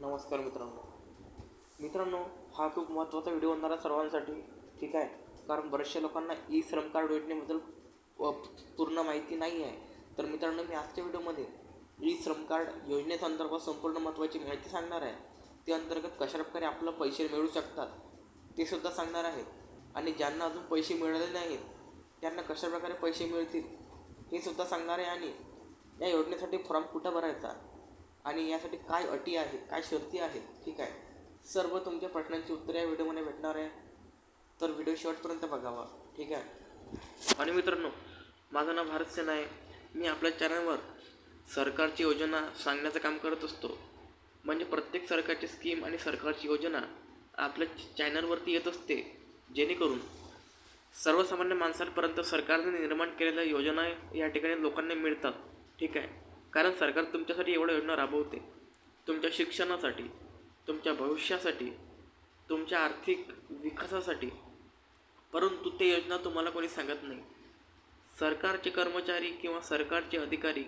नमस्कार मित्रांनो. मित्रांनो हा खूप महत्त्वाचा व्हिडिओ होणार आहे सर्वांसाठी. ठीक आहे? कारण बऱ्याचशा लोकांना ई श्रम कार्ड योजनेबद्दल पूर्ण माहिती नाही आहे. तर मित्रांनो मी आजच्या व्हिडिओमध्ये ई श्रम कार्ड योजनेसंदर्भात संपूर्ण महत्त्वाची माहिती सांगणार आहे. ते अंतर्गत कशाप्रकारे आपलं पैसे मिळू शकतात ते सुद्धा सांगणार आहे. आणि ज्यांना अजून पैसे मिळाले नाहीत त्यांना कशाप्रकारे पैसे मिळतील हे सुद्धा सांगणार आहे. आणि या योजनेसाठी फॉर्म कुठं भरायचा? आणि यासाठी काय अटी आहेत काय शर्ती आहेत ठीक आहे. सर्व तुमच्या प्रश्नांची उत्तरे या व्हिडिओमध्ये भेटणार आहे. तर व्हिडिओ शेवटपर्यंत बघावा ठीक आहे. आणि मित्रांनो माझं नाव भारत सेना आहे. मी आपल्या चॅनलवर सरकारची योजना सांगण्याचं काम करत असतो. म्हणजे प्रत्येक सरकारची स्कीम आणि सरकारची योजना आपल्या चॅनलवरती येत असते जेणेकरून सर्वसामान्य माणसांपर्यंत सरकारने निर्माण केलेल्या योजना या ठिकाणी लोकांना मिळतात ठीक आहे. कारण सरकार तुमच्यासाठी एवढ्या योजना राबवते. तुमच्या शिक्षणासाठी तुमच्या भविष्यासाठी तुमच्या आर्थिक विकासासाठी. परंतु ते योजना तुम्हाला कोणी सांगत नाही. सरकारचे कर्मचारी किंवा सरकारचे अधिकारी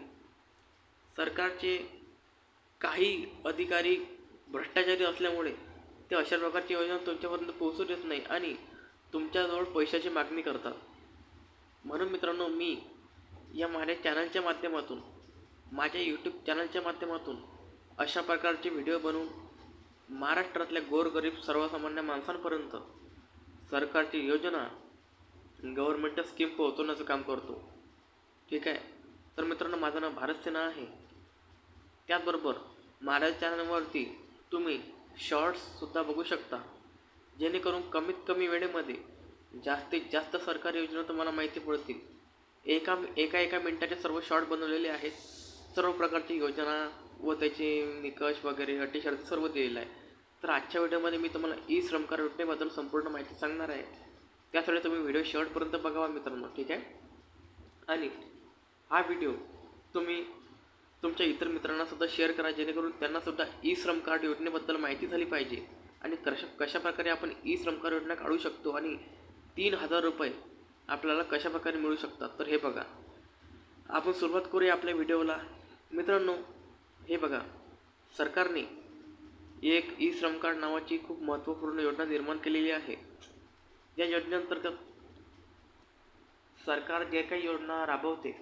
सरकारचे काही अधिकारी भ्रष्टाचारी असल्यामुळे ते अशा प्रकारची योजना तुमच्यापर्यंत पोहोचू देत नाही आणि तुमच्याजवळ पैशाची मागणी करतात. म्हणून मित्रांनो मी या माझ्या चॅनलच्या माध्यमातून माझ्या यूट्यूब चॅनलच्या माध्यमातून अशा प्रकारचे व्हिडिओ बनवून महाराष्ट्रातल्या गोरगरीब सर्वसामान्य माणसांपर्यंत सरकारची योजना गव्हर्नमेंटच्या स्कीम पोहोचवण्याचं काम करतो. ठीक आहे? तर मित्रांनो माझं नाव भारत सेना आहे. त्याचबरोबर माझ्या चॅनलवरती तुम्ही शॉर्ट्ससुद्धा बघू शकता. जेणेकरून कमीत कमी वेळेमध्ये जास्तीत जास्त सरकारी योजना तुम्हाला माहिती पडतील. एका एका एका मिनटाचे सर्व शॉर्ट बनवलेले आहेत. सर्व प्रकारची योजना व त्याचे निकष वगैरे अटी शर्त सर्व दिलेलं आहे. तर आजच्या व्हिडिओमध्ये मी तुम्हाला ई श्रम कार्ड योजनेबद्दल संपूर्ण माहिती सांगणार आहे. त्यासाठी तुम्ही व्हिडिओ शेवटपर्यंत बघावा मित्रांनो ठीक आहे? आणि हा व्हिडिओ तुम्ही तुमच्या इतर मित्रांनासुद्धा शेअर करा जेणेकरून त्यांनासुद्धा ई श्रम कार्ड योजनेबद्दल माहिती झाली पाहिजे. आणि कशा कशाप्रकारे आपण ई श्रम कार्ड योजना काढू शकतो आणि तीन हजार रुपये आपल्याला कशाप्रकारे मिळू शकतात तर हे बघा. आपण सुरुवात करूया आपल्या व्हिडिओला. मित्रांनो हे बघा सरकारने एक ई श्रम कार्ड नावाची खूप महत्त्वपूर्ण योजना निर्माण केलेली आहे. या योजनेअंतर्गत सरकार ज्या काही योजना राबवते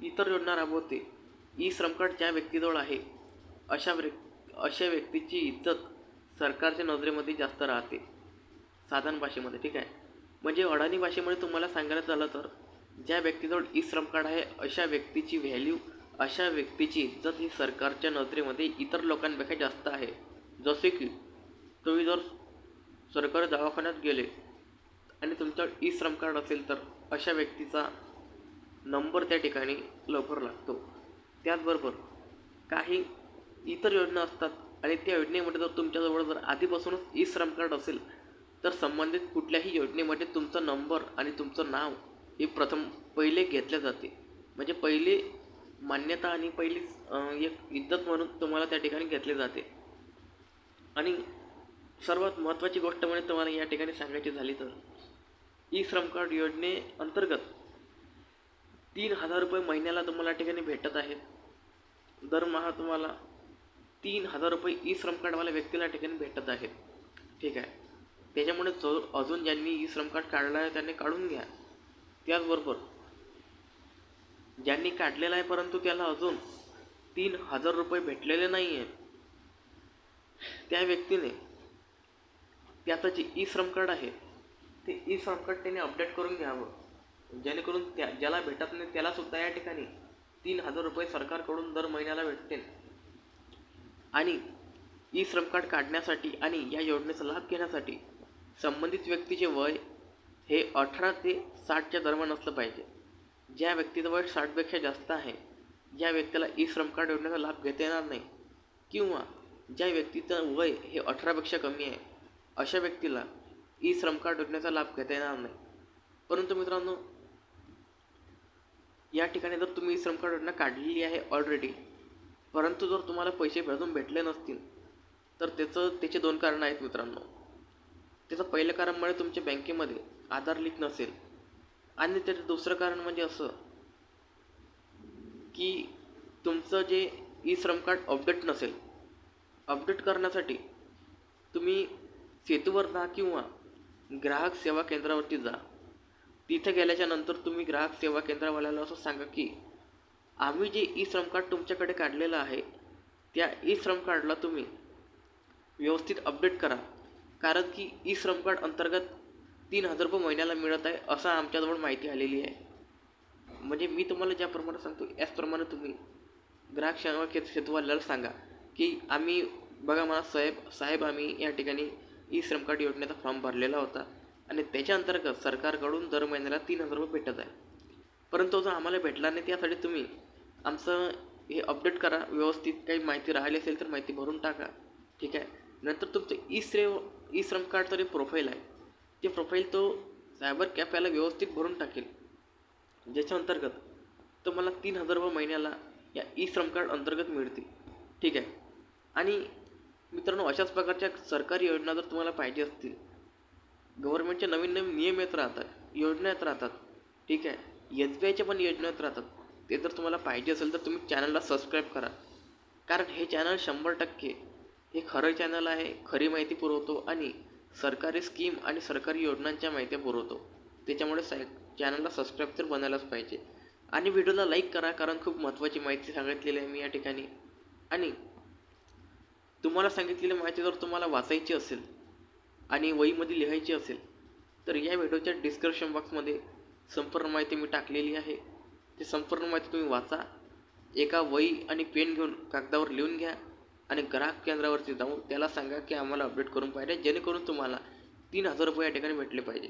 इतर योजना राबवते ई श्रम कार्ड ज्या व्यक्तीजवळ आहे अशा व्यक् अशा व्यक्तीची इज्जत सरकारच्या नजरेमध्ये जास्त राहते. साधारण भाषेमध्ये ठीक आहे? म्हणजे अडाणी भाषेमध्ये तुम्हाला सांगायचं झालं तर ज्या व्यक्तीजवळ ई श्रम कार्ड आहे अशा व्यक्तीची व्हॅल्यू अशा व्यक्तीची इज्जत ही सरकारच्या नजरेमध्ये इतर लोकांपेक्षा जास्त आहे. जसे की तुम्ही जर सरकारी दवाखान्यात गेले आणि तुमच्यावर ई श्रम कार्ड असेल तर अशा व्यक्तीचा नंबर त्या ठिकाणी लवकर लागतो. त्याचबरोबर काही इतर योजना असतात आणि त्या योजनेमध्ये जर तुमच्याजवळ जर आधीपासूनच ई श्रम कार्ड असेल तर संबंधित कुठल्याही योजनेमध्ये तुमचा नंबर आणि तुमचं नाव हे प्रथम पहिले घेतले जाते. म्हणजे पहिले मान्यता आणि पहिलीच एक इज्जत म्हणून तुम्हाला त्या ठिकाणी घेतले जाते. आणि सर्वात महत्त्वाची गोष्ट म्हणजे तुम्हाला या ठिकाणी सांगायची झाली तर ई श्रम कार्ड योजनेअंतर्गत तीन हजार रुपये महिन्याला तुम्हाला या ठिकाणी भेटत आहेत दरमहा तुम्हाला तीन हजार रुपये ई श्रम कार्डवाल्या व्यक्तीला ठिकाणी भेटत आहेत ठीक आहे? त्याच्यामुळे जो अजून ज्यांनी ई श्रम कार्ड काढलं आहे त्यांनी काढून घ्या. त्याचबरोबर ज्यांनी काढलेला आहे परंतु त्याला अजून तीन हजार रुपये भेटलेले नाही आहे त्या व्यक्तीने त्याचं जे ई श्रम कार्ड आहे ते ई श्रम कार्ड त्याने अपडेट करून घ्यावं. जेणेकरून त्या ज्याला भेटत नाही त्यालासुद्धा या ठिकाणी तीन हजार रुपये सरकारकडून दर महिन्याला भेटतील. आणि ई श्रम कार्ड काढण्यासाठी आणि या योजनेचा लाभ घेण्यासाठी संबंधित व्यक्तीचे वय हे अठरा ते साठच्या दरम्यान असलं पाहिजे. ज्या व्यक्तीचं वय साठपेक्षा जास्त आहे ज्या व्यक्तीला ई श्रम कार्ड योजनेचा लाभ घेता येणार नाही किंवा ज्या व्यक्तीचं वय हे अठरापेक्षा कमी आहे अशा व्यक्तीला ई श्रम कार्ड योजनेचा लाभ घेता येणार नाही. परंतु मित्रांनो या ठिकाणी जर तुम्ही ई श्रम कार्ड योजना काढलेली आहे ऑलरेडी परंतु जर तुम्हाला पैसे अजून भेटले नसतील तर त्याचं त्याचे दोन कारणं आहेत मित्रांनो. त्याचं पहिलं कारण म्हणजे तुमच्या बँकेमध्ये आधार लिंक नसेल आणि त्याचं दुसरं कारण म्हणजे असं की तुमचं जे ई श्रम कार्ड अपडेट नसेल अपडेट करण्यासाठी तुम्ही सेतूवर जा किंवा ग्राहक सेवा केंद्रावरती जा. तिथे गेल्याच्यानंतर तुम्ही ग्राहक सेवा केंद्रवाल्याला असं सांगा की आम्ही जे ई श्रम कार्ड तुमच्याकडे काढलेलं आहे त्या ई श्रम कार्डला तुम्ही व्यवस्थित अपडेट करा. कारण की ई श्रम कार्ड अंतर्गत तीन हजार रुपये महिन्याला मिळत आहे असं आमच्याजवळ माहिती आलेली आहे. म्हणजे मी तुम्हाला ज्याप्रमाणे सांगतो याचप्रमाणे तुम्ही ग्राहक सेवा के सेतूवाल्याला सांगा की आम्ही बघा मला साहेब साहेब आम्ही या ठिकाणी ई श्रम कार्ड योजनेचा फॉर्म भरलेला होता. आणि त्याच्या अंतर्गत सरकारकडून दर महिन्याला तीन हजार रुपये भेटत आहे. परंतु जो आम्हाला भेटला नाही त्यासाठी तुम्ही आमचं हे अपडेट करा व्यवस्थित काही माहिती राहिली असेल तर माहिती भरून टाका. ठीक आहे? नंतर तुमचं ई श्रेव ई श्रम कार्ड तरी प्रोफाईल आहे ते प्रोफाईल तो सायबर कॅफेला याला व्यवस्थित भरून टाकेल. ज्याच्या अंतर्गत तुम्हाला तीन हजार रुपये महिन्याला या ई श्रम कार्ड अंतर्गत मिळतील. ठीक आहे? आणि मित्रांनो अशाच प्रकारच्या सरकारी योजना जर तुम्हाला पाहिजे असतील गव्हर्नमेंटचे नवीन नवीन नियम येत राहतात योजना येत राहतात ठीक आहे? एस बी आयच्या पण योजना येत राहतात. ते जर तुम्हाला पाहिजे असेल तर तुम्ही चॅनलला सबस्क्राईब करा. कारण हे चॅनल शंभर टक्के हे खरं चॅनल आहे खरी माहिती पुरवतो आणि सरकारी स्कीम आणि सरकारी योजनांच्या माहित्या पुरवतो. त्याच्यामुळे साय चॅनलला सबस्क्राईब तर बनायलाच पाहिजे. आणि व्हिडिओला लाईक करा कारण खूप महत्त्वाची माहिती सांगितलेली आहे मी या ठिकाणी. आणि तुम्हाला सांगितलेली माहिती जर तुम्हाला वाचायची असेल आणि वहीमध्ये लिहायची असेल तर या व्हिडिओच्या डिस्क्रिप्शन बॉक्समध्ये संपूर्ण माहिती मी टाकलेली आहे. ती संपूर्ण माहिती तुम्ही वाचा. एका वही आणि पेन घेऊन कागदावर लिहून घ्या. आणि ग्राहक केंद्रावरती जाऊन त्याला सांगा की आम्हाला अपडेट करून पाहिजे जेणेकरून तुम्हाला तीन हजार रुपये या ठिकाणी भेटले पाहिजे.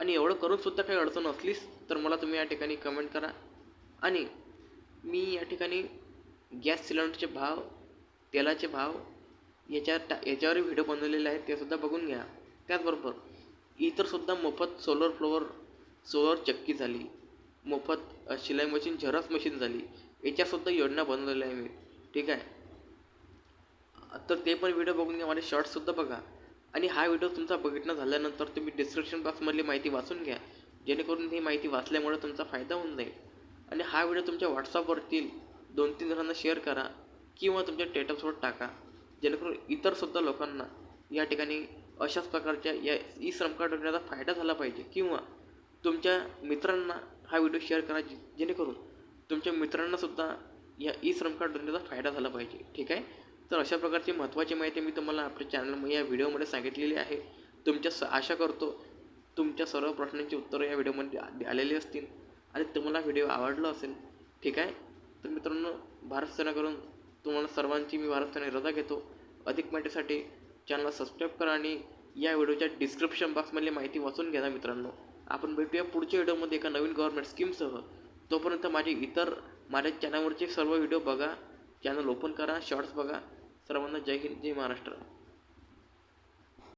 आणि एवढं करूनसुद्धा काही अडचण असलीच तर मला तुम्ही या ठिकाणी कमेंट करा. आणि मी या ठिकाणी गॅस सिलेंडरचे भाव तेलाचे भाव याच्या टा याच्यावर व्हिडिओ बनवलेले आहेत ते सुद्धा बघून घ्या. त्याचबरोबर इतरसुद्धा मोफत सोलर फ्लोअर सोलर चक्की झाली मोफत शिलाई मशीन झेरॉक्स मशीन झाली याच्यासुद्धा योजना बनवलेल्या आहे मी ठीक आहे? तर ते पण व्हिडिओ बघून घ्या माझे शॉर्ट्ससुद्धा बघा. आणि हा व्हिडिओ तुमचा बघितला झाल्यानंतर तुम्ही डिस्क्रिप्शन बॉक्समधली माहिती वाचून घ्या. जेणेकरून ही माहिती वाचल्यामुळे तुमचा फायदा होऊन जाईल. आणि हा व्हिडिओ तुमच्या व्हॉट्सअपवरती दोन तीन जणांना शेअर करा किंवा तुमच्या स्टेटसवर टाका. जेणेकरून इतरसुद्धा लोकांना या ठिकाणी अशाच प्रकारच्या या ई श्रम कार्ड योजनेचा फायदा झाला पाहिजे. किंवा तुमच्या मित्रांना हा व्हिडिओ शेअर करा जेणेकरून तुमच्या मित्रांनासुद्धा या ई श्रम कार्ड योजनेचा फायदा झाला पाहिजे. ठीक आहे? तर अशा प्रकारची महत्त्वाची माहिती मी तुम्हाला आपल्या चॅनल या व्हिडिओमध्ये सांगितलेली आहे. तुमच्या स आशा करतो तुमच्या सर्व प्रश्नांची उत्तरं या व्हिडिओमध्ये आलेली असतील आणि तुम्हाला व्हिडिओ आवडला असेल ठीक आहे? तर मित्रांनो भारत सेनाकडून तुम्हाला सर्वांची मी भारत सेना रजा घेतो. अधिक माहितीसाठी चॅनलला सबस्क्राईब करा आणि या व्हिडिओच्या डिस्क्रिप्शन बॉक्समधली माहिती वाचून घ्या ना मित्रांनो. आपण भेटूया पुढच्या व्हिडिओमध्ये एका नवीन गव्हर्नमेंट स्कीमसह तोपर्यंत माझे इतर माझ्या चॅनलवरचे सर्व व्हिडिओ बघा. चॅनल ओपन करा शॉर्ट्स बघा. सर्वांना जय हिंद जय महाराष्ट्र.